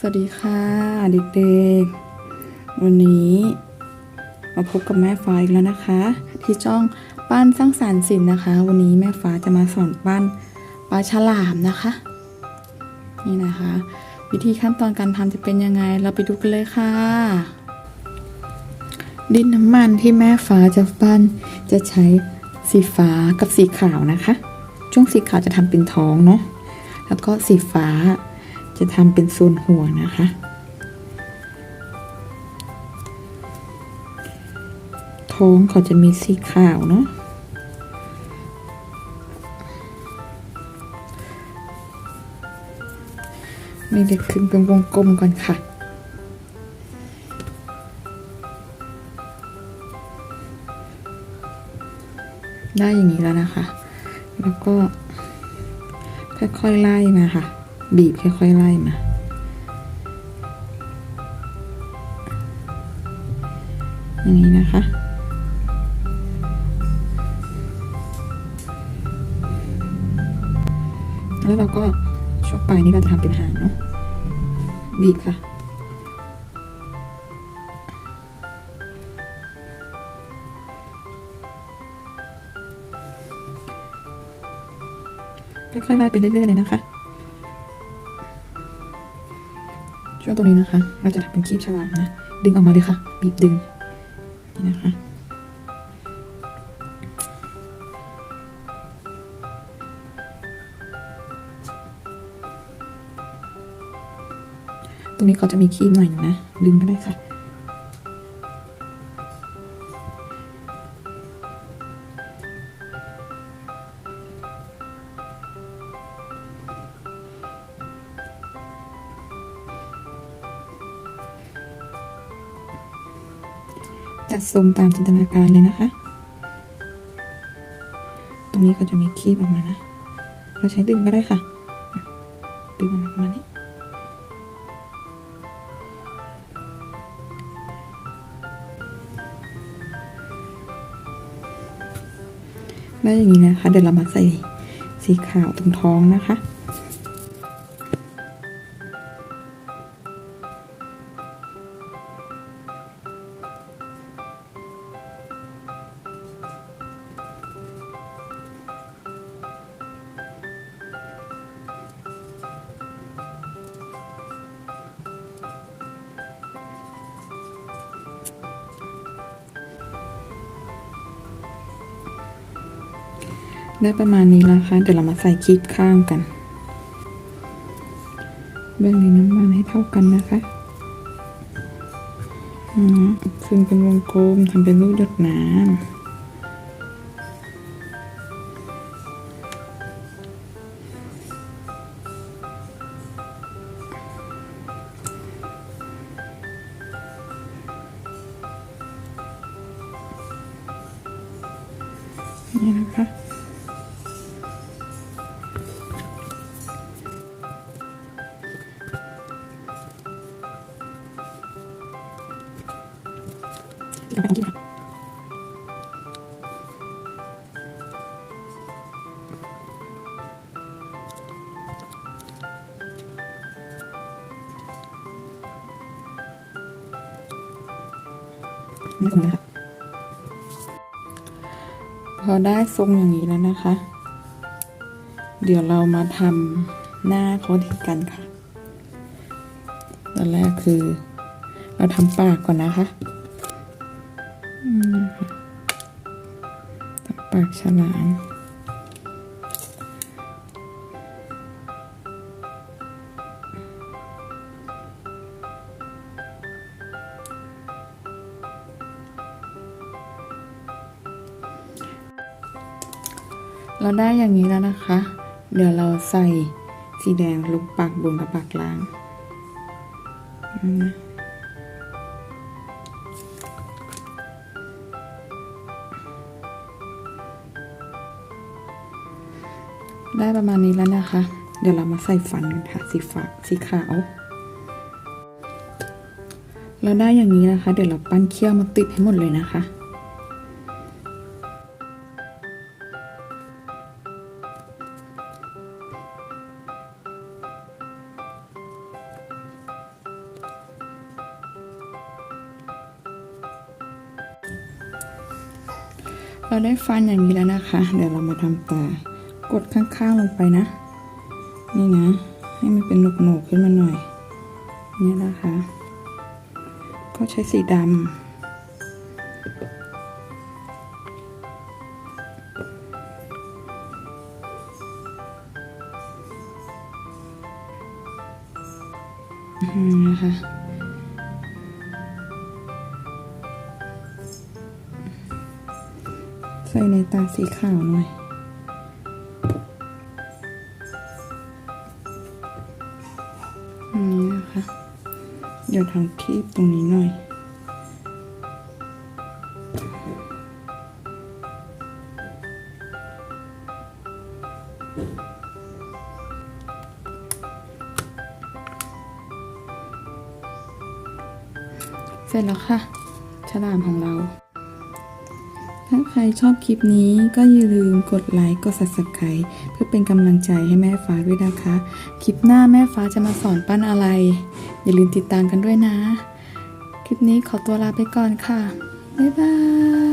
สวัสดีค่ะเด็กๆ วันนี้มาพบกับแม่ฟ้าอีกแล้วนะคะ ที่จ้องปั้นสร้างสารรค์ศิลป์นะคะ วันนี้แม่ฟ้าจะมาสอนปั้นปลาฉลามนะคะ นี่นะคะ วิธีขั้นตอนการทำจะเป็นยังไง เราไปดูกันเลยค่ะ ดินน้ำมันที่แม่ฟ้าจะปั้นจะใช้สีฟ้ากับสีขาวนะคะ ช่วงสีขาวจะทำเป็นท้องเนาะแล้วก็สีฟ้า จะทำเป็นส่วนหัวนะคะ ท้องเขาจะมีสีขาวเนาะนี่เด็กขึ้นเป็นวงกลมก่อนค่ะได้อย่างนี้แล้วนะคะ แล้วก็ค่อยๆไล่มาค่ะ บีบค่อยๆไล่มา อย่างนี้นะคะ แล้วเราก็ช่วงปลายนี้เราจะทำเป็นหางเนาะ บีบค่ะค่อยๆไล่ไปเรื่อยๆเลยนะคะ ตรงนี้นะคะ เราจะทำเป็นคีบฉลามนะ ดึงออกมาเลยค่ะ บีบดึง นี่นะคะ ตรงนี้เขาจะมีคีบหน่อยหนึงนะ ดึงก็ได้ค่ะ จัดทรงตามจินตนาการเลยนะคะ ตรงนี้ก็จะมีคีบออกมานะ เราใช้ดึงก็ได้ค่ะ ดึงออกมาประมาณนี้ได้อย่างนี้นะคะ เดี๋ยวเรามาใส่สีขาวตรงท้องนะคะ ได้ประมาณนี้แล้วค่ะ เดี๋ยวเรามาใส่คีบข้างกันแบ่งนน้ำมันให้เท่ากันนะคะอืมซึ่งเป็นวงกลมทำเป็นรูปหยดน้ำนี่นะคะ เดี๋ยวไปทำที่ค่ะนี่ตรงนี้ค่ะพอได้ทรงอย่างนี้แล้วนะคะ เดี๋ยวเรามาทำหน้าเขาทีกันค่ะตอนแรกคือ เราทำปากก่อนนะคะากฉลามเราได้อย่างนี้แล้วนะคะ เดี๋ยวเราใส่สีแดงลงปากบนกับปากล่างอื ได้ประมาณนี้แล้วนะคะ เดี๋ยวเรามาใส่ฟันกันค่ะสีฟ้าสีขาว เราได้อย่างนี้นะคะ เดี๋ยวเราปั้นเคี่ยวมาติดให้หมดเลยนะคะเราได้ฟันอย่างนี้แล้วนะคะ เดี๋ยวเรามาทำตา กดข้างๆลงไปนะ นี่นะ ให้มันเป็นหนกๆขึ้นมาหน่อย นี่นะคะ ก็ใช้สีดำอืมนะคะใส่ในตาสีขาวหน่อย เดี๋ยวทำคลิปตรงนี้หน่อย เสร็จแล้วค่ะ ฉลามของเรา ถ้าใครชอบคลิปนี้ก็อย่าลืมกดไลค์ กด subscribe เพื่อเป็นกำลังใจให้แม่ฟ้าด้วยนะคะ คลิปหน้าแม่ฟ้าจะมาสอนปั้นอะไร อย่าลืมติดตามกันด้วยนะ คลิปนี้ขอตัวลาไปก่อนค่ะ บ๊ายบาย